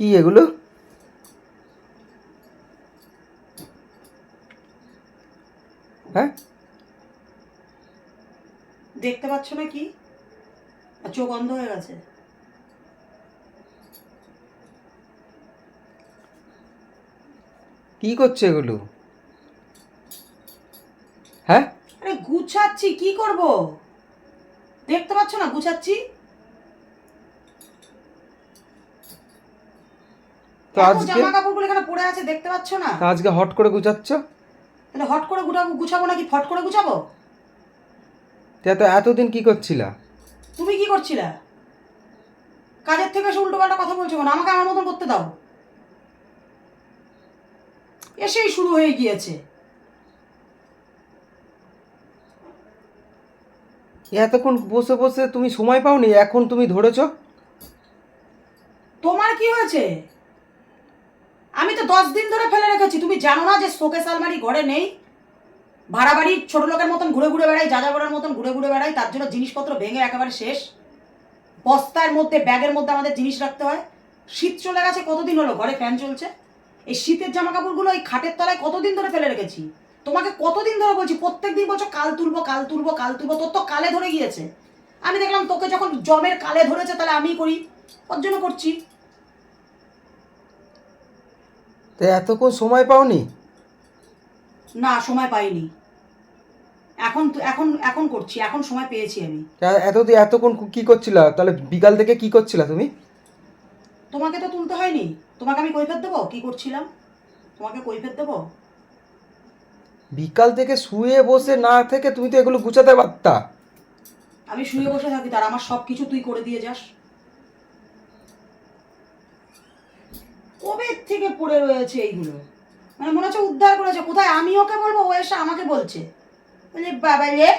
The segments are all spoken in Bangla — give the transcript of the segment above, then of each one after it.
কি এগুলো? হ্যাঁ? দেখতে পাচ্ছ না কি? আর চোখ অন্ধ হয়ে গেছে। কি করছে এগুলো? হ্যাঁ? আরে গুছাচ্ছি কি করব? দেখতে পাচ্ছ না গুছাচ্ছি? তো আজকে জামা কাপড়গুলো এখানে পড়ে আছে দেখতে পাচ্ছ না? তো আজকে হট করে গুছাচ্ছ? তাহলে হট করে গুটাবো গুছাবো নাকি ফট করে গুছাবো? তা তো এতদিন কি করছিলা? তুমি কি করছিলে? কাজের থেকে এসে উল্টো কথা বলছো কেন? আমাকে আমার মতন করতে দাও। এসেই শুরু হয়ে গিয়েছে। এতক্ষণ বসে বসে তুমি সময় পাওনি এখন তুমি ধরেছো? তোমার কি হয়েছে? আমি তো দশ দিন ধরে ফেলে রেখেছি। তুমি জানো না যে শোকেস আলমারি ঘরে নেই? ভাড়া বাড়ির ছোট লোকের মতন ঘুরে ঘুরে বেড়াই, যা যাবরের মতন ঘুরে ঘুরে বেড়াই, তার জন্য জিনিসপত্র ভেঙে একেবারে শেষ। বস্তার মধ্যে, ব্যাগের মধ্যে আমাদের জিনিস রাখতে হয়। শীত চলে গেছে, কতদিন হলো ঘরে ফ্যান চলছে? এই শীতের জামা কাপড়গুলো এই খাটের তলায় কতদিন ধরে ফেলে রেখেছি? তোমাকে কতদিন ধরে বলছি প্রত্যেক দিন বলছো কাল তুলবো কাল তুলবো কাল তুলবো, তোর তো কালে ধরে গিয়েছে। আমি দেখলাম তোকে যখন জমের কালে ধরেছে, তাহলে আমি করি। ওর জন্য করছি। তো এতক্ষণ সময় পাওনি? না সময় পাইনি। এখন এখন এখন করছি এখন সময় পেয়েছি আমি। তা এতদিন এতক্ষণ কি করছিলা? তাহলে বিকাল থেকে কি করছিলা তুমি? তোমাকে তো তুলতে হয়নি। তোমাকে আমি কৈফের দেবো? কি করছিলাম? তোমাকে কৈফের দেবো? বিকাল থেকে শুয়ে বসে না থেকে তুমি তো এগুলো গুছাতে পারতা। আমি শুয়ে বসে থাকি তার আমার সব কিছু তুই করে দিয়ে যাস। কবে থেকে পড়ে রয়েছে এইগুলো? মানে মনে হচ্ছে উদ্ধার করেছে। কোথায়? আমি ওকে বলব? ও এসে আমাকে বলছে। বলে বাবা রে!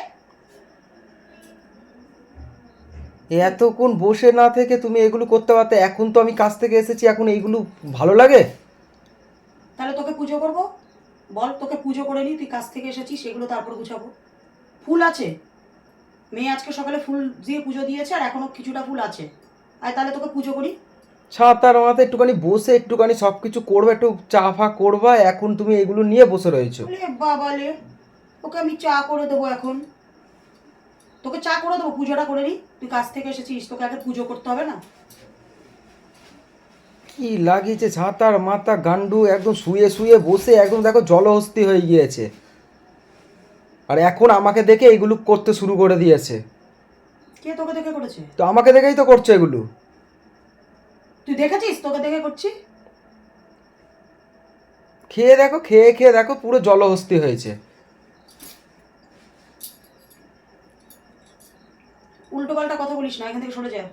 এতক্ষণ বসে না থেকে তুমি এগুলো করতে পারতে এখন তো আমি কাজ থেকে এসেছি এখন এইগুলো ভালো লাগে? তাহলে তোকে পুজো করব? বল তোকে পুজো করে নি তুই কাছ থেকে এসেছিস সেগুলো তারপর গুছাবো। ফুল আছে। মেয়ে আজকে সকালে ফুল দিয়ে পুজো দিয়েছে আর এখনও কিছুটা ফুল আছে। আর তাহলে তোকে পুজো করি। ছাতার মাথায় একটুখানি বসে একটুখানি সব কিছু করবে একটু চা ফা করবা এখন তুমি এগুলো নিয়ে বসে রয়েছো। বলে বাবা লে ওকে আমি চা করে দেবো এখন। তোকে চা করে দেবো পুজোটা করে নি। তুই কাছ থেকে এসেছিস তোকে আগে পুজো করতে হবে না? কি লাগিয়েছে ছাতার মাথা গান্ডু একদম শুয়ে শুয়ে বসে একদম দেখো জলহস্তি হয়ে গিয়েছে। আর এখন আমাকে দেখে এগুলো করতে শুরু করে দিয়েছে। কে তোকে দেখে করেছে? তো আমাকে দেখেই তো করছে এগুলো। তুই দেখেছিস? তোকে দেখে করছি। খেয়ে দেখো খেয়ে খেয়ে দেখো পুরো জলহস্তি হয়েছে। উল্টো পাল্টা কথা বলিস না এখান থেকে সরে যা।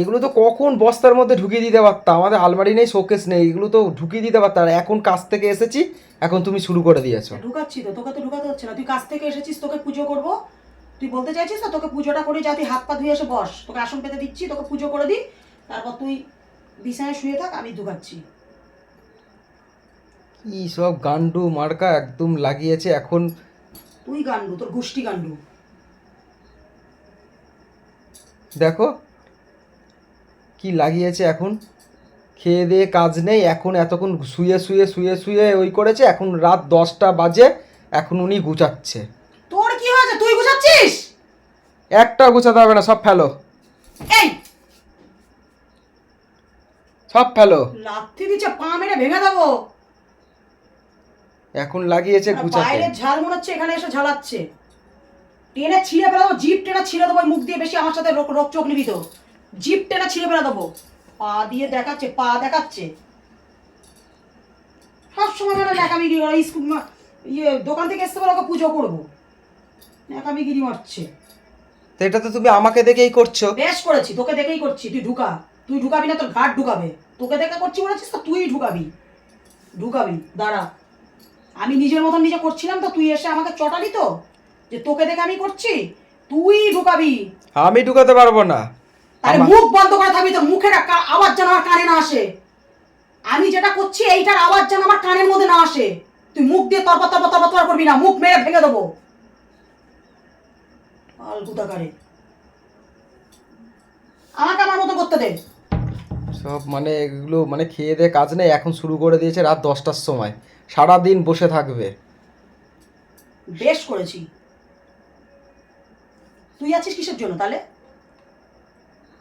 এগুলো তো কখন বস্তার মধ্যে ঢুকিয়ে দিতে পারতাম? আমাদের আলমারি নেই শোকেস নেই এগুলো তো ঢুকিয়ে দিতে পারতাম। আর এখন কাজ থেকে এসেছি এখন তুমি শুরু করে দিয়েছ। ঢুকাচ্ছি তো তোকে তো ঢুকাতে হচ্ছে না। তুই কাছ থেকে এসেছিস তোকে পুজো করব। তুই বলতে চাইছিস না তোকে পুজোটা করে যা তুই হাত পা ধুয়ে এসে বস। তোকে আসন পেতে দিচ্ছি তোকে পুজো করে দিই। তারপর তুই বিছানায় শুয়ে থাক আমি ঢুকাচ্ছি কি সব গান্ডু মার্কা একদম লাগিয়েছে এখন? তুই গান্ডু তোর গোষ্ঠী গান্ডু। দেখো কি লাগিয়েছে এখন? খেয়ে দিয়ে কাজ নেই এখন এতক্ষণ শুয়ে শুয়ে শুয়ে শুয়ে ওই করেছে এখন রাত দশটা বাজে এখন উনি গুছাচ্ছে। তোর কি হয়েছে? তুই গুছাচ্ছিস? একটা গুছাতে হবে না সব ফেলো। এই সব ফেলো। লাথি দিচ্ছে পা মেরে ভেঙে দেবো। এখন লাগিয়েছে গুছাতে। বাইরের ঝাল মনে হচ্ছে এখানে এসে ঝালাচ্ছে। টেনে ছিঁড়ে ফেলে দেবো জিপ টেনে ছিঁড়ে দেবো মুখ দিয়ে বেশি আমার সাথে রোগ রোগ চোখ নিবি তো জিপ টেনে ছিঁড়ে ফেলে দেবো। পা দিয়ে দেখাচ্ছে পা দেখাচ্ছে। সবসময় যেন ন্যাকামিগিরি করে স্কুল ইয়ে দোকান থেকে এসতে বলে ওকে পুজো করব। ন্যাকামিগিরি মারছে। তো এটা তো তুমি আমাকে দেখেই করছ। বেশ করেছি তোকে দেখেই করছি তুই ঢুকা। তুই ঢুকাবি না তোর ঘাট ঢুকাবে। তোকে দেখে করছি বলেছিস তো তুই ঢুকাবি। ঢুকাবি দাঁড়া। আমি নিজের মতন নিজে করছিলাম তো তুই এসে আমাকে চটালি তো? যে তোকে দেখে আমি করছি তুই ঢুকাবি। আমি ঢুকাতে পারব না। আমার- মুখ বন্ধ করে থাকবি তো মুখের আওয়াজ যেন আমার কানে না আসে। আমি যেটা করছি এইটার আওয়াজ যেন আমার কানের মধ্যে না আসে। তুই মুখ দিয়ে তরপর তরপর তরপর তরপর করবি না মুখ মেরে ভেঙে দেবো। আলগুদাকারে আমাকে আমার মতো করতে দে। সব মানে এগুলো মানে খেয়ে দিয়ে কাজ নেই এখন শুরু করে দিয়েছে রাত দশটার সময়। সারা দিন বসে থাকবে। বেশ করেছি। তুই আছিস কিসের জন্য তাহলে?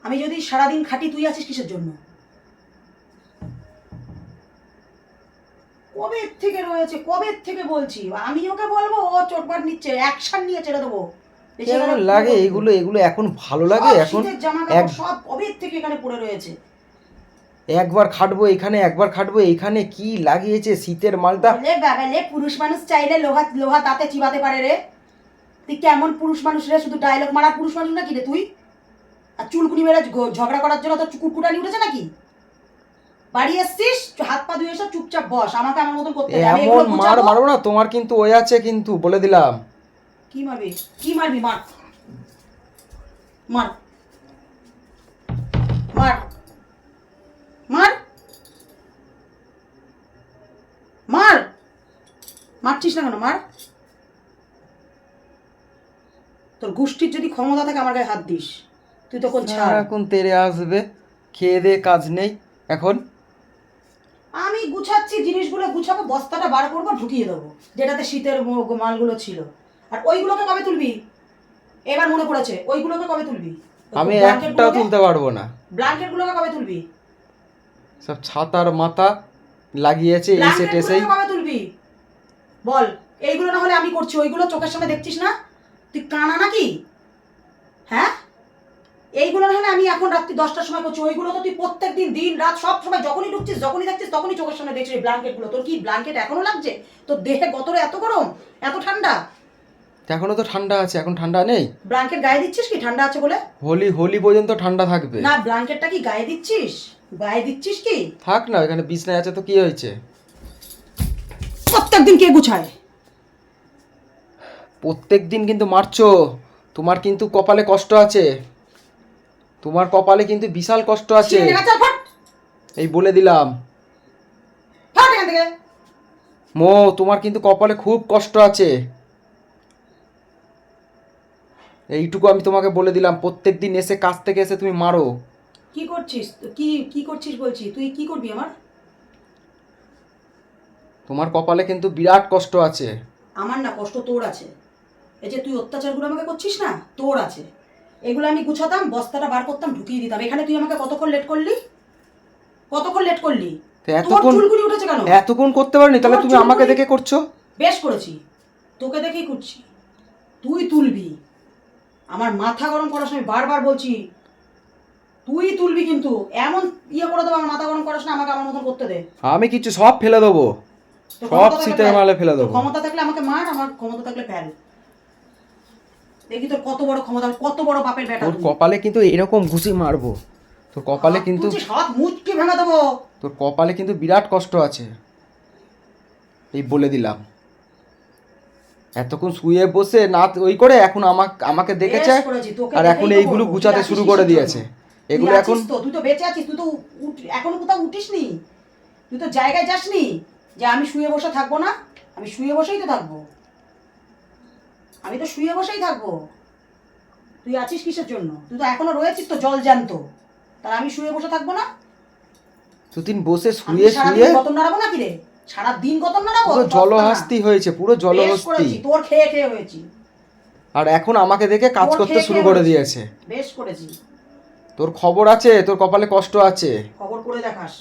আমি যদি সারাদিন খাটি তুই আছিস কিসের জন্য? কবে থেকে রয়েছে কবে থেকে বলছি? আমি ওকে বলব ও চোটপাট নিচ্ছে অ্যাকশন নিয়ে ছেড়ে দেবো। লাগে এগুলো এগুলো এখন ভালো লাগে এখন জামা কাপড় সব কবে থেকে এখানে পড়ে রয়েছে? একবার খাটবো এখানে একবার খাটবো এখানে কি লাগিয়েছে শীতের মালটা? পুরুষ মানুষ চাইলে লোহা লোহা দাঁতে চিবাতে পারে রে। তুই কেমন পুরুষ মানুষ রে শুধু ডায়লগ মারা পুরুষ মানুষ নাকি রে তুই? আর চুলকুনি মেরে ঝগড়া করার জন্য তো কুটকুটানি উঠেছে নাকি? বাড়ি এসছিস? হাত পা ধুয়ে এসে চুপচাপ বস আমাকে আমার মতন করতে। এমন মার। মারবো না তোমার কিন্তু ওই আছে কিন্তু বলে দিলাম। কি মারবি? কি মারবি? মার। মার। মার। মার। মার। মারছিস না কেন মার। তোর গোষ্ঠীর যদি ক্ষমতা থাকে আমার গায়ে হাত দিস তুই তখন ছাড়। এখন তেরে আসবে খেয়ে দিয়ে কাজ নেই এখন। আমি গুছাচ্ছি জিনিসগুলো গুছাবো বস্তাটা বার করব ঢুকিয়ে দেবো যেটাতে শীতের মালগুলো ছিল। আর ওইগুলোকে কবে তুলবি? এবার মনে পড়েছে ওইগুলোকে কবে তুলবি? আমি একটাও তুলতে পারব না। ব্ল্যাঙ্কেট গুলোকে কবে তুলবি? সব ছাতার মাথা লাগিয়েছে এসে ব্ল্যাঙ্কেট টেসেই গুলোকে কবে তুলবি? বল এইগুলো না হলে আমি করছি ওইগুলো চোখের সামনে দেখছিস না? তুই কানা নাকি? হ্যাঁ? এইগুলো না হলে আমি এখন রাত্রি দশটার সময় করছি ওইগুলো তো তুই প্রত্যেক দিন দিন রাত সব সময় যখনই ঢুকছিস যখনই দেখছিস তখনই চোখের সামনে দেখছিস ব্ল্যাঙ্কেটগুলো তোর কি ব্ল্যাঙ্কেট এখনও লাগছে? তোর দেহে গতরে এত গরম? এত ঠান্ডা? এখনও তো ঠান্ডা আছে এখন ঠান্ডা নেই। ব্ল্যাঙ্কেট গায়ে দিচ্ছিস কি? ঠান্ডা আছে বলে? হোলি হোলি পর্যন্ত ঠান্ডা থাকবে। না ব্ল্যাঙ্কেটটা কি গায়ে দিচ্ছিস? গায়ে দিচ্ছিস কি? থাক না এখানে বিছনায় আছে তো কি হয়েছে? প্রত্যেকদিন কে গুছায়? প্রত্যেক দিন কিন্তু মারছো। তোমার কিন্তু কপালে কষ্ট আছে। তোমার কপালে কিন্তু বিশাল কষ্ট আছে। এই বলে দিলাম। মো তোমার কিন্তু কপালে খুব কষ্ট আছে। এইটুকু আমি তোমাকে বলে দিলাম প্রত্যেক দিন এসে কাজ থেকে এসে তুমি মারো। কি করছিস? কি কি করছিস বলছি? তুই কি করবি আমার? তোমার কপালে কিন্তু বিরাট কষ্ট আছে। আমার না কষ্ট তোর আছে। এই যে তুই অত্যাচারগুলো আমাকে করছিস না তোর আছে। এগুলো আমি গুছাতাম বস্তাটা বার করতাম ঢুকিয়ে দিতাম। এখানে তুই আমাকে কতক্ষণ লেট করলি? কতক্ষণ লেট করলি? এতক্ষণ চুলকুনি উঠেছে কেন? এতক্ষণ করতে পারনি? তাহলে তুমি আমাকে দেখে করছ? বেশ করেছি। তোকে দেখেই করছি। তুই তুলবি। আমার মাথা গরম করার সময় বারবার বলছি তুই তুলবি কিন্তু। এমন ইয়ে করে দেবো আমার মাথা গরম করার সময় আমাকে আমার মতন করতে দে। আমি কিছু সব ফেলে দেবো। সব শীতের মালে ফেলে দেবো। ক্ষমতা থাকলে আমাকে মার আমার ক্ষমতা থাকলে ফেল। দেখি তোর কত বড় ক্ষমতা কত বড় বাপের বেটা তোর কপালে কিন্তু এরকম ঘুষি মারবো। তোর কপালে কিন্তু হাত মুচকে ভেঙে দেবো। তোর কপালে কিন্তু বিরাট কষ্ট আছে। এই বলে দিলাম। এতক্ষণ শুয়ে বসে না ওই করে এখন আমাকে আমাকে দেখেছে আর এখন এইগুলো গুছাতে শুরু করে দিয়েছে? এগুলো এখন তো তুই তো বেঁচে আছিস তুই তো এখনও কোথাও উঠিসনি। তুই তো জায়গায় যাসনি যে আমি শুয়ে বসে থাকব না আমি শুয়ে বসেই তো থাকব। আমি তো শুয়ে বসেই থাকব। তুই আছিস কিসের জন্য? তুই তো এখনও রয়েছিস তো জল জ্যান্ত। আমি শুয়ে বসে থাকব না? দুদিন বসে শুয়ে শুয়ে গতন নাড়াবো নাকি রে? সারাদিন গতন নাড়াবো? পুরো জলহস্তি হয়েছে পুরো জলহস্তি। তোর খেয়ে খেয়ে হয়েছি। আর এখন আমাকে দেখে কাজ করতে শুরু করে দিয়েছে। বেশ করেছি। তোর খবর আছে? তোর কপালে কষ্ট আছে? খবর করে দেখাস।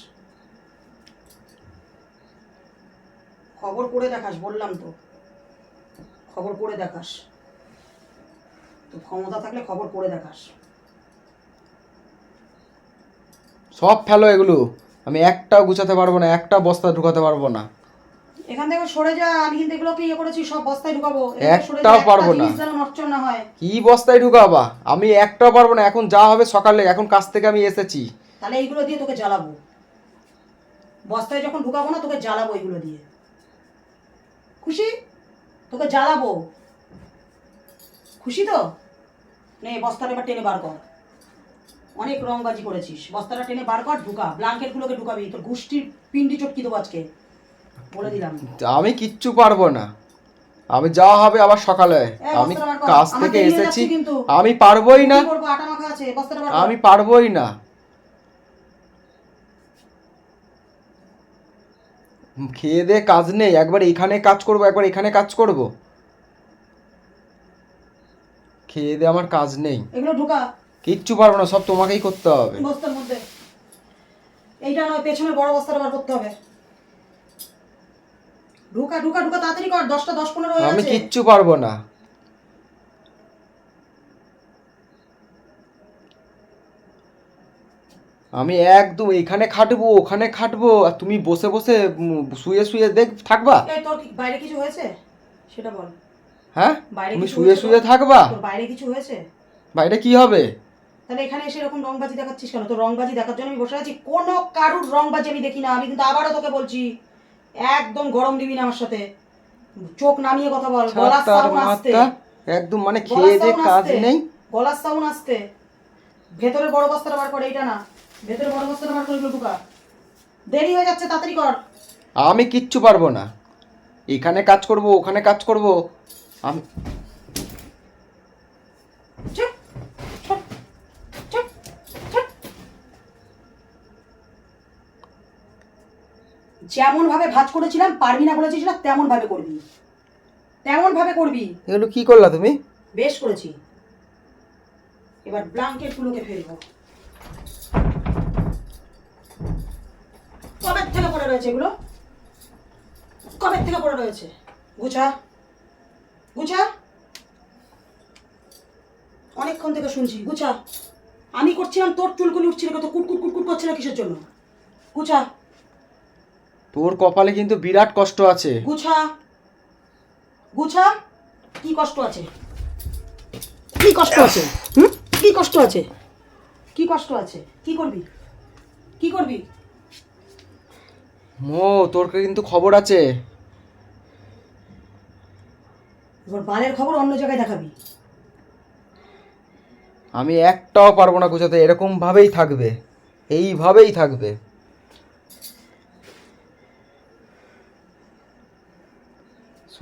খবর করে দেখাস বললাম তো। খবর করে দেখাস। তো ক্ষমতা থাকলে খবর করে দেখাস। সব ফেলো এগুলো। আমি একটাও গুছাতে পারব না একটা বস্তা ঢুকাতে পারব না। এখান থেকে সরে যা আমি কিন্তু এগুলোকে ইয়ে করেছি সব বস্তায় ঢুকাবো। একটাও পারব না। নষ্ট না হয়। কি বস্তায় ঢুকাবা? আমি একটাও পারব না। এখন যা হবে সকালে এখন কাজ থেকে আমি এসেছি। তাহলে এইগুলো দিয়ে তোকে জ্বালাবো। বস্তায় যখন ঢুকাবো না তোকে জ্বালাবো এইগুলো দিয়ে। খুশি? তোকে জ্বালাবো। খুশি তো? নে বস্তাটা এবার টেনে বার কর। অনেক রংবাজি করেছিস। বস্তাটা টেনে বার কর ঢুকা। ব্ল্যাঙ্কেটগুলোকে ঢুকাবি। তোর গোষ্ঠীর পিন্ডি চটকি দেবো আজকে। বলে দিলাম আমি কিচ্ছু পারব না। আমি যাওয়া হবে আবার সকালে। আমি কাজ থেকে এসেছি। আমি পারবোই না। আমি পারবোই না। খেয়ে দে কাজ নেই। একবার এখানে কাজ করব একবার এখানে কাজ করব। খেয়ে দে আমার কাজ নেই। এগুলো ঢোকা। কিচ্ছু পারব না সব তোমাকেই করতে হবে। বস্তার মধ্যে। এইটা নয় পেছনে বড় বস্তাটা বার করতে হবে। ঢুকা ঢুকা ঢুকা তাড়াতাড়ি কর দশটা দশ পনেরো আমি কিচ্ছু পারব না। আমি একদম এখানে খাটবো ওখানে খাটবো আর তুমি বসে বসে শুয়ে শুয়ে দেখ থাকবা? এই তোর বাইরে কিছু হয়েছে? সেটা বল। হ্যাঁ? বাইরে তুমি কিছু শুয়ে শুয়ে থাকবা? বাইরে কিছু হয়েছে? বাইরে কি হবে? তাহলে এখানে এসে এরকম রংবাজি দেখাচ্ছিস কেন? তোর রংবাজি দেখার জন্য আমি বসে আছি। কোনো কারুর রংবাজি আমি দেখি না। আমি কিন্তু আবারও তোকে বলছি। একদম গরম দিবি না আমার সাথে। চোখ নামিয়ে কথা বল। গলার সাউন্ড আসতে একদম মানে খেয়ে দে কাজ নেই। গলার সাউন্ড আসতে ভেতরের বড় বস্তাটা বার করে এটা না। ভেতরে বড় বস্তাটা বার করে বুকা। ঢুকা দেরি হয়ে যাচ্ছে তাড়াতাড়ি কর। আমি কিচ্ছু পারব না। এখানে কাজ করব ওখানে কাজ করব। আমি চুপ চুপ চুপ চুপ যেমন ভাবে ভাজ করেছিলাম পারবি না বলেছিস না তেমন ভাবে করবি। তেমন ভাবে করবি। এগুলো কি করলা তুমি? বেশ করেছি। এবার ব্লাঙ্কেট গুলোকে ফেলব। কবে থেকে পড়ে রয়েছে এগুলো? কবে থেকে পড়ে রয়েছে? গুছা। গুছা। অনেকক্ষণ থেকে শুনছি। গুছা। আমি করছিলাম তোর চুলগুলি উঠছিল কত কুটকুট কুটকুট করছিল কিসের জন্য? গুছা। তোর কপালে কিন্তু বিরাট কষ্ট আছে। গুছা। গুছা। কি কষ্ট আছে? কি কষ্ট আছে? হুম? কি কষ্ট আছে? কি কষ্ট আছে? কি করবি? কি করবি? মো তোর কিন্তু খবর আছে। এবার বালের খবর অন্য জায়গায় দেখাবি। আমি একটাও পারব না গুছাতে এরকম ভাবেই থাকবে। এইভাবেই থাকবে।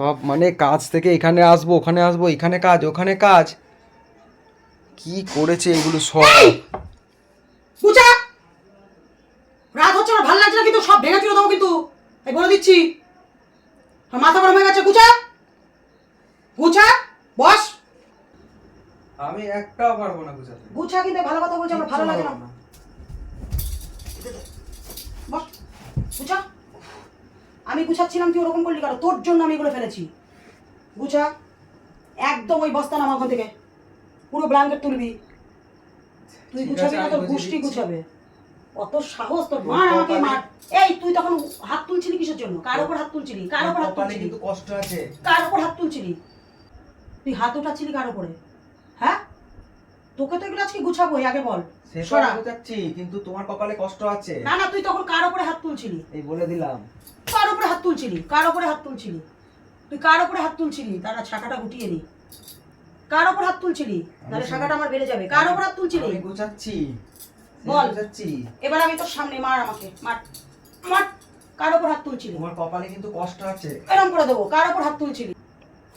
সব মানে কাজ থেকে এখানে আসব ওখানে আসব এখানে কাজ ওখানে কাজ। কি করেছে এগুলো সব? গুছা রাত হচ্ছে আমার ভালো লাগছে না কিন্তু সব ভেঙে চুরে দেবো কিন্তু। এই বলে দিচ্ছি। আমার মাথা গরম হয়ে গেছে গুছা গুছা বস। আমি একটাও পারব না গুছাতে গুছা কিন্তু ভালো কথা বলছে আমার ভালো লাগে না। বস। গুছা আমি গুছাচ্ছিলাম তুই ওরকম করলি কেন? তোর জন্য আমি এগুলো ফেলেছি। গুছা। একদম ওই বস্তা নামা ওখান থেকে। পুরো ব্ল্যাঙ্কেট তুলবি। তুই গুছাবি না তোর দিচ্ছি। গুছাবে। অত সাহস তোর মার আমাকে মার। এই তুই তখন হাত তুলছিলি কিসের জন্য? কার উপর হাত তুলছিলি? কার উপর হাত তুলছিলি? কিন্তু কষ্ট আছে। কার উপর হাত তুলছিলি? তুই হাত উঠাচ্ছিলি কার উপরে? তোকে তো এগুলো আজকে গুছাবোই আগে বল। সরা। কিন্তু তোমার কপালে কষ্ট আছে। না না তুই তখন কার উপরে হাত তুলছিলি? এই বলে দিলাম। কার উপরে হাত তুলছিলি? কার উপরে হাত তুলছিলি? তুই কার উপরে হাত তুলছিলি? তারা ছাকাটা গুটিয়ে নি। কার উপর হাত তুলছিলি? তাহলে শাখাটা আমার বেড়ে যাবে। কার উপর হাত তুলছিলি? আমি গোছাচ্ছি। বল। গোছাচ্ছি। এবার আমি তোর সামনে মার আমাকে। মার। মার। কার উপর হাত তুলছিলি? তোমার কপালে কিন্তু কষ্ট আছে। এরকম করে দেবো। কার উপর হাত তুলছিলি?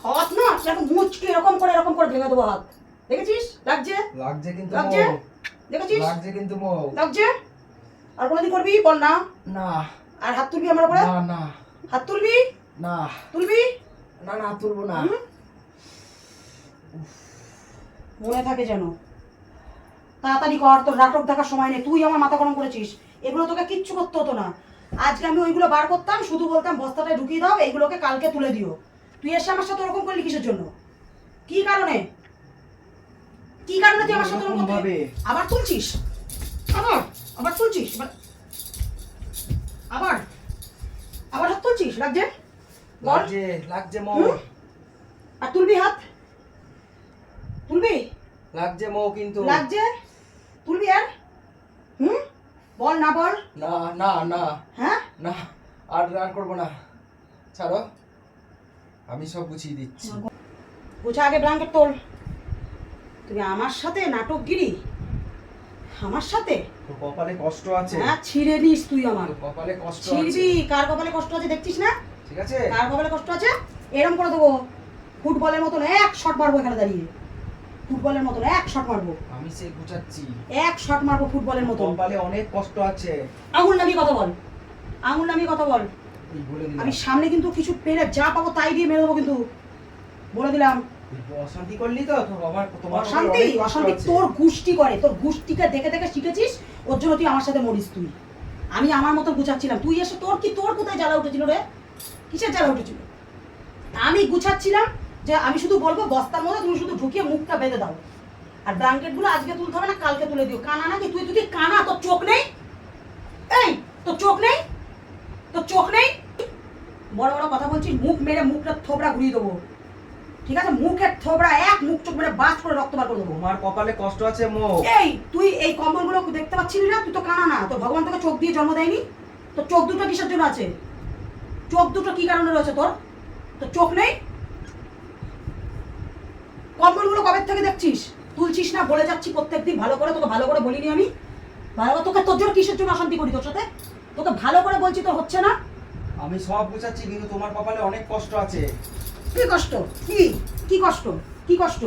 হাত না এরকম মুচকি এরকম করে এরকম করে ভেঙে দেবো হাত। দেখেছিস? লাগছে? লাগছে কিন্তু লাগছে? দেখেছিস? লাগছে কিন্তু মৌ। লাগছে? আর কোনোদিন করবি বল না। না আর হাত তুলবি আমার উপরে? না না। হাত তুলবি? না। তুলবি? না না তুলবো না। মনে থাকে যেন। তাড়াতাড়ি কর তোর নাটক দেখার সময় নেই। তুই আমার মাথা গরম করেছিস। এগুলো তোকে কিচ্ছু করতে হতো না। আজকে আমি ওইগুলো বার করতাম শুধু বলতাম বস্তাটায় ঢুকিয়ে দাও এইগুলোকে কালকে তুলে দিও। তুই এসে আমার সাথে ওরকম করলি কিসের জন্য? কি কারণে? কি কারণে তুই আমার সাথে ওরকম ভাবে। আবার তুলছিস? আবার? আবার তুলছিস? আবার আবার? হাত তুলছিস? লাগছে? লাগছে লাগছে মৌ। আর তুলবি হাত? তুলবি? লাগছে মৌ কিন্তু। লাগছে? তুলবি আর? হুম? বল না বল। না না না। হ্যাঁ? না আর আর করব না। ছাড়ো। আমি সব গুছিয়ে দিচ্ছি। বুঝা আগে ব্ল্যাঙ্কেট তোল। তুমি আমার সাথে নাটকগিরি? আমার সাথে? কপালে কষ্ট আছে। হ্যাঁ ছিঁড়ে নিস তুই আমার। কপালে কষ্ট আছে। ছিঁড়বি কার কপালে কষ্ট আছে দেখছিস না? ঠিক আছে। কার কপালে কষ্ট আছে? এরম করে দেবো। ফুটবলের মতন এক শট মারবো এখানে দাঁড়িয়ে। ফুটবলের মতন এক শট মারবো। আমি সে গুছাচ্ছি। এক শট মারবো ফুটবলের মতন। কপালে অনেক কষ্ট আছে। আঙুল নামিয়ে কথা বল। আঙুল নামিয়ে কথা বল। আমি সামনে কিন্তু কিছু পেলে যা পাবো তাই দিয়ে মেরে দেবো কিন্তু। বলে দিলাম। অশান্তি করলি তো তোর বাবার তোমার অশান্তি? অশান্তি? তোর গুষ্টি করে তোর গুষ্টিকে দেখে দেখে শিখেছিস? ওর জন্য তুই আমার সাথে মরিস তুই। আমি আমার মতো গুছাচ্ছিলাম। তুই এসে তোর কি তোর কোথায় জ্বালা উঠেছিল রে? কিসের জ্বালা উঠেছিল? আমি গুছাচ্ছিলাম যে আমি শুধু বলব বস্তার মধ্যে তুমি শুধু ঢুকিয়ে মুখটা বেঁধে দাও। আর ব্ল্যাঙ্কেটগুলো আজকে তুলতে হবে না কালকে তুলে দিও। কানা নাকি? তুই তুই কানা তোর চোখ নেই? এই তোর চোখ নেই? তোর চোখ নেই? বড় বড় কথা বলছিস মুখ মেরে মুখটা থোবড়া ঘুরিয়ে দেবো। ঠিক আছে? মুখের থোবড়া এক মুখ চোখ মেরে বাজ করে রক্ত বার করে দেবো। তোমার কপালে কষ্ট আছে মো। এই তুই এই কম্বলগুলো দেখতে পাচ্ছিলি না? তুই তো কানা না। তো ভগবান তোকে চোখ দিয়ে জন্ম দেয়নি? তো চোখ দুটো কিসের জন্য আছে? চোখ দুটো কি কারণে রয়েছে তোর? তো চোখ নেই? কম্বলগুলো কবে থেকে দেখছিস? তুলছিস না? বলে যাচ্ছি প্রত্যেকদিন ভালো করে তোকে ভালো করে বলিনি আমি। ভালো করে তোকে তোর জন্য কিসের জন্য অশান্তি করি তোর সাথে? তোকে ভালো করে বলছি তো হচ্ছে না? আমি সব বুঝাচ্ছি কিন্তু তোমার কপালে অনেক কষ্ট আছে। কি কষ্ট? কি? কি কষ্ট? কি কষ্ট?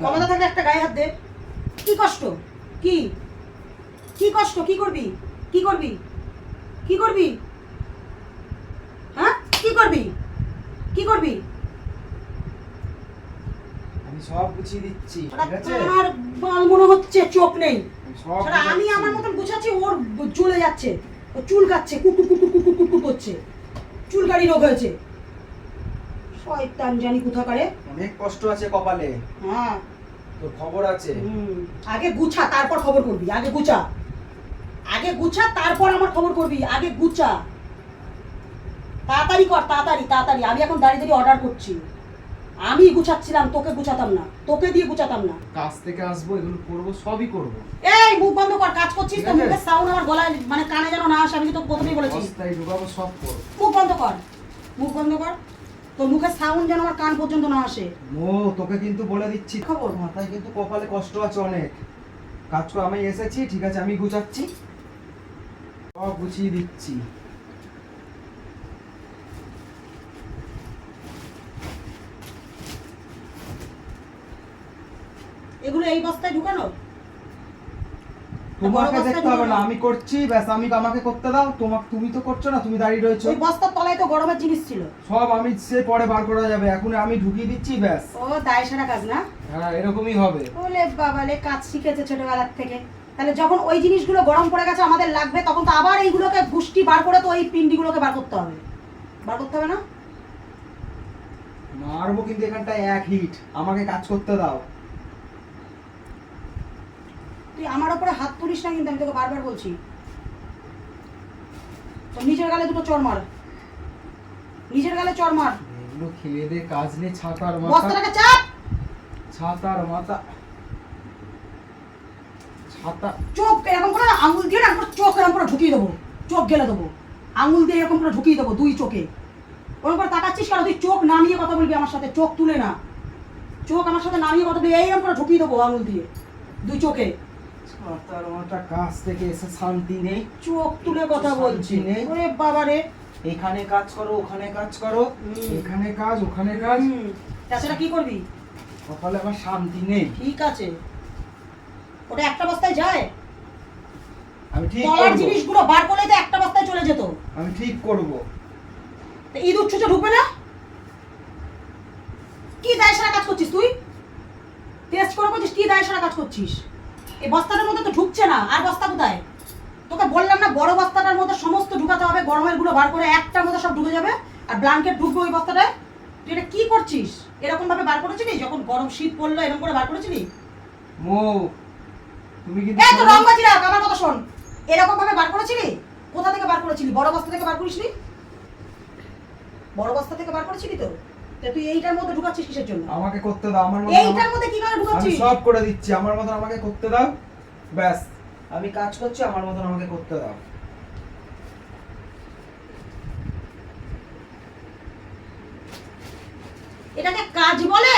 ক্ষমতা থাকলে একটা গায়ে হাত দে। কি কষ্ট? কি? কি কষ্ট? কি করবি? কি করবি? কি করবি? হ্যাঁ? কি করবি? কি করবি? আমি সব দিচ্ছি আমার বাল মনে হচ্ছে চোখ নেই। আমি। আমার মতন গুছাচ্ছি ওর চলে যাচ্ছে। ও চুল কাচ্ছে কুকুর কুকুর কুকুর কুকুর করছে। চুল গাড়ি রোগ হয়েছে। শয়তান জানি কোথাকারে অনেক কষ্ট আছে কপালে। হ্যাঁ। তোর খবর আছে। হুম, আগে গুছা তারপর খবর করবি। আগে গুছা। আগে গুছা তারপর আমার খবর করবি। আগে গুছা। তাড়াতাড়ি কর তাড়াতাড়ি তাড়াতাড়ি। আমি এখন দাঁড়িয়ে দাঁড়িয়ে অর্ডার করছি। আমি গুছাচ্ছিলাম তোকে গুছাতাম না। তোকে দিয়ে গুছাতাম না। কাজ থেকে আসব এগুলো করব সবই করব। এই মুখ বন্ধ কর কাজ করছিস তো মুখের সাউন্ড আমার গলায় মানে কানে যেন না আসে আমি তো প্রথমেই বলেছি। সব মুখ বন্ধ কর। মুখ বন্ধ কর। তো মুখের সাউন্ড যেন আমার কান পর্যন্ত না আসে। মো তোকে কিন্তু বলে দিচ্ছি। খবর? মাথায় কিন্তু কপালে কষ্ট আছে অনেক। কাজ করে আমি এসেছি ঠিক আছে আমি গুছাচ্ছি। সব গুছিয়ে দিচ্ছি। এগুলো এই বস্তায় ঢুকানো? তোমাকে দেখতে হবে না আমি করছি ব্যাস আমি আমাকে করতে দাও তোমাকে তুমি তো করছ না তুমি দাঁড়িয়ে রয়েছো। ওই বস্তার তলায় তো গরমের জিনিস ছিল। সব আমি সে পরে বার করা যাবে এখন আমি ঢুকিয়ে দিচ্ছি ব্যাস। ও দায় সারা কাজ না? হ্যাঁ এরকমই হবে। ওলে বাবালে কাজ শিখেছে ছোটবেলার থেকে। তাহলে যখন ওই জিনিসগুলো গরম পড়ে গেছে আমাদের লাগবে তখন তো আবার এইগুলোকে গুষ্টি বার করে তো ওই পিন্ডিগুলোকে বার করতে হবে। বার করতে হবে না? মারবো কিন্তু এখানটায় এক হিট। আমাকে কাজ করতে দাও। তুই আমার ওপরে হাত তুলিস না কিন্তু আমি তোকে বারবার বলছি। তো নিজের গালে দুটো চড় মার। নিজের গালে চড় মার। এগুলো খেয়ে দে কাজ নেই ছাতার মাথা। বস্তাটাকে চাপ। ছাতার মাথা। ছাতা। চোখ এরকম করে আঙুল দিয়ে না চোখ এরকম করে ঢুকিয়ে দেবো। চোখ গেলে দেবো। আঙুল দিয়ে এরকম করে ঢুকিয়ে দেবো দুই চোখে। ওরকম করে তাকাচ্ছিস কেন? তুই চোখ নামিয়ে কথা বলবি আমার সাথে চোখ তুলে না। চোখ আমার সাথে নামিয়ে কথা বলবি এইরকম করে ঢুকিয়ে দেবো আঙুল দিয়ে দুই চোখে। মাথা কাজ থেকে এসে শান্তি নেই চোখ তুলে কথা বলছি নেই। ওরে বাবারে এখানে কাজ করো ওখানে কাজ করো এখানে কাজ ওখানে কাজ। তাছাড়া কি করবি? সকালে আমার শান্তি নেই। ঠিক আছে। ওটা একটা বস্তায় যায়? আমি ঠিক করব। জিনিসগুলো বার করলে তো একটা বস্তায় চলে যেত। আমি ঠিক করব। ইঁদুর ছুঁচে ঢুকবে না? কি দায় সারা কাজ করছিস তুই? টেস্ট করে করছিস কি দায় সারা কাজ করছিস? এই বস্তাটার মধ্যে তো ঢুকছে না। আর বস্তা কোথায়? তোকে বললাম না বড় বস্তাটার মধ্যে সমস্ত ঢুকাতে হবে গরমেরগুলো বার করে একটার মধ্যে সব ঢুকে যাবে আর ব্ল্যাঙ্কেট ঢুকবে ওই বস্তাটায়। তুই এটা কি করছিস? এরকম ভাবে বার করেছিলি? যখন গরম শীত পড়ল এরকম করে বার করেছিলি? মো তুমি কিন্তু এই তো রংবাজি রাখ আমার কথা শোন। এরকম ভাবে বার করেছিলি? কোথা থেকে বার করেছিলি? বড় বস্তা থেকে বার করিসনি? বড় বস্তা থেকে বার করেছিলি তা? তুই এইটার মধ্যে ঢুকাচ্ছিস কিসের জন্য? আমাকে করতে দাও আমার মতো এইটার মধ্যে কি করে আমি সব করে দিচ্ছি আমার মতন আমাকে করতে দাও। ব্যাস আমি কাজ করছি আমার মতন আমাকে করতে দাও। এটাকে কাজ বলে?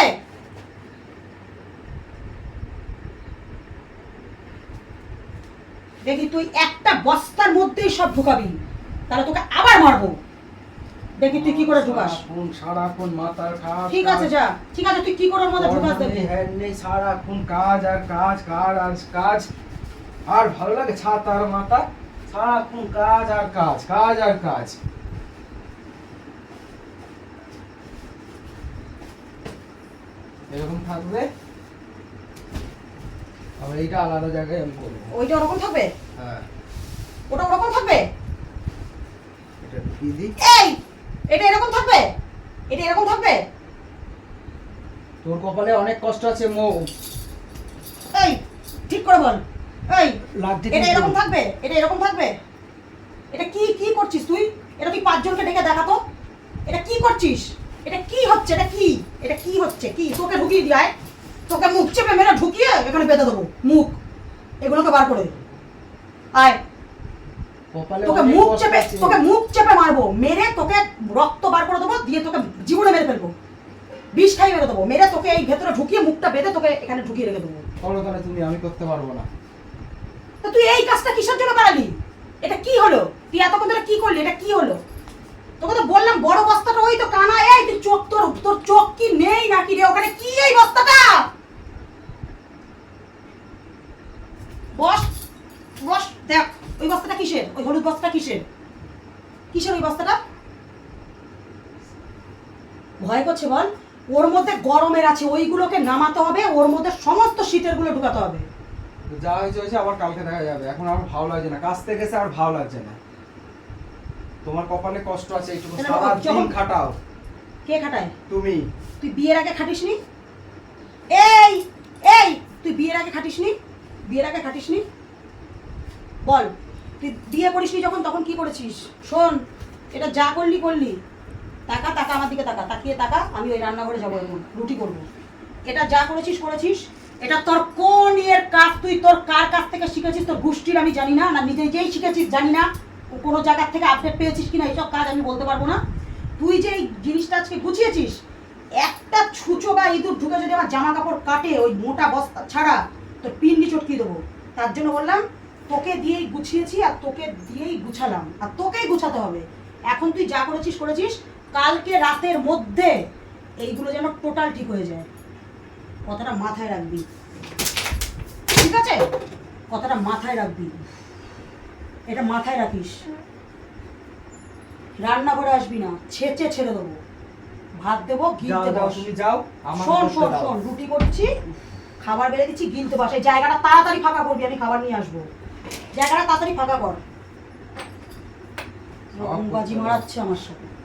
দেখি তুই একটা বস্তার মধ্যেই সব ঢুকাবি তাহলে তোকে আবার মারবো। দেখি তুই কি করে ঢুকাস। সারাক্ষণ সারাক্ষণ মাথার কাজ ঠিক আছে যা। ঠিক আছে তুই কি করে মধ্যে ঢুকাস দেখবি। হ্যান্ড নেই সারাক্ষণ কাজ আর কাজ কাজ আর কাজ। আর ভালো লাগে ছাতার মাথা? সারাক্ষণ কাজ আর কাজ কাজ আর কাজ। এরকম থাকবে? আবার এইটা আলাদা জায়গায় আমি করব। ওইটা ওরকম থাকবে? হ্যাঁ। ওটা ওরকম থাকবে? এটা দিই। এই! এটা এরকম থাকবে? এটা এরকম থাকবে? তোর কপালে অনেক কষ্ট আছে মো। এই ঠিক করে বল। এই এটা এরকম থাকবে? এটা এরকম থাকবে? এটা কি কি করছিস তুই? এটা তুই পাঁচজনকে ডেকে দেখাতো এটা কি করছিস? এটা কি হচ্ছে? এটা কি? এটা কি হচ্ছে? কি? তোকে ঢুকিয়ে দিয়ায় তোকে মুখ চেপে মেরে ঢুকিয়ে এখানে বেঁধে দেবো। মুখ। এগুলোকে বার করে আয়। তোকে মুখ চেপে তোকে মুখ চেপে মারবো মেরে তোকে রক্ত বার করে দেবো দিয়ে তোকে জীবনে মেরে ফেলব। বিষ খাই মেরে দেবো মেরে তোকে এই ভেতরে ঢুকিয়ে মুখটা বেঁধে তোকে এখানে ঢুকিয়ে রেখে দেবো। করো তাহলে তুমি আমি করতে পারব না। তো তুই এই কাজটা কিসের জন্য বাড়ালি এটা কি হলো? তুই এতক্ষণ ধরে কি করলি? এটা কি হলো? তোকে তো বললাম বড় বস্তাটা ওই তো কানা এই তুই চোখ তোর তোর চোখ কি নেই নাকি রে? ওখানে কি এই বস্তাটা? বস বস দেখ। ওই বস্তাটা কিসের? ওই হলুদ বস্তাটা কিসের? কিসের ওই বস্তাটা? ভয় করছে বল। ওর মধ্যে গরমের আছে ওইগুলোকে নামাতে হবে ওর মধ্যে সমস্ত শীতেরগুলো ঢুকাতে হবে। যা হয়েছে হয়েছে আবার কালকে দেখা যাবে। এখন আর ভালো লাগছে না। কাজ থেকে গেছে আর ভালো লাগছে না। তোমার কপালে কষ্ট আছে সারা দিন খাটাও। কে খাটায়? তুমি। তুই বিয়ের আগে খাটিসনি? এই এই তুই বিয়ের আগে খাটিসনি? বিয়ের আগে খাটিসনি? বল। তুই বিয়ে করিসনি যখন, তখন কি করেছিস? শোন, এটা যা করলি করলি। টাকা টাকা, আমার দিকে টাকা। তাকিয়ে টাকা আমি ওই রান্নাঘরে যাব এখন রুটি করব। এটা যা করেছিস করেছিস। এটা তোর কোন ইয়ের কাজ? তুই তোর কার কাছ থেকে শিখেছিস? তোর গোষ্ঠীর, আমি জানি না না নিজে নিজেই শিখেছিস, জানি না। কোনো জায়গার থেকে আপডেট পেয়েছিস কিনা, এইসব কাজ আমি বলতে পারব না। তুই যে এই জিনিসটা আজকে গুছিয়েছিস, একটা ছুঁচো বা ইঁদুর ঢুকে যদি আমার জামা কাপড় কাটে, ওই মোটা বস্তা ছাড়া, তোর পিন্ডি চটকিয়ে দেবো। তার জন্য বললাম তোকে দিয়েই গুছিয়েছি আর তোকে দিয়েই গুছালাম। আর তোকেই গুছাতে হবে। এখন তুই যা করেছিস করেছিস। কালকে রাতের মধ্যে এইগুলো যেন টোটাল ঠিক হয়ে যায়। কথাটা মাথায় রাখবি। ঠিক আছে? কথাটা মাথায় রাখবি। এটা মাথায় রাখিস। রান্নাঘরে আসবি না। ছেঁচে ছেড়ে দেবো। ভাত দেবো গিলতে যাও শোন শোন শোন রুটি করছি খাবার বেড়ে দিচ্ছি গিলতে বস। এই জায়গাটা তাড়াতাড়ি ফাঁকা করবি আমি খাবার নিয়ে আসব। জায়গাটা তাড়াতাড়ি ফাঁকা কর। বাজি মারাচ্ছে আমার সাথে।